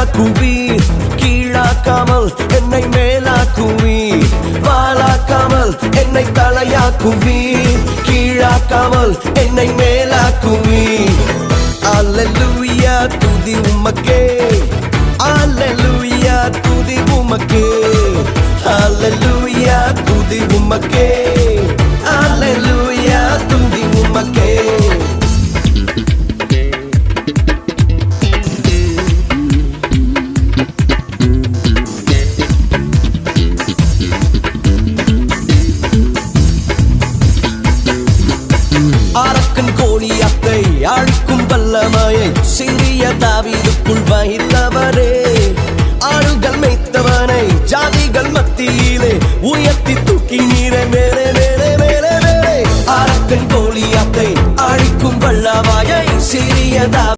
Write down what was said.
மேலாக்குவி கீழாக்காமல் என்னை மேலாக்குவி வாழாக்காமல் என்னை தலையாக்குவி கீழாக்காமல் என்னை மேலாக்குவி அல்லேலூயா துதி உமக்கே. அல்லேலூயா துதி உமக்கே. அல்லேலூயா துதி உமக்கே. அரக்கன் கோழியத்தை அழிக்கும் வல்லமையை சிறிய தாவிதுக்குள் வகித்தவரே. ஆளுகள் மேய்த்தவனை ஜாதிகள் மத்தியிலே உயர்த்தி தூக்கி நீரை மேலே மேலே மேலே மேலே. அரக்கன் கோழியத்தை அழிக்கும் வல்லமையை சிறிய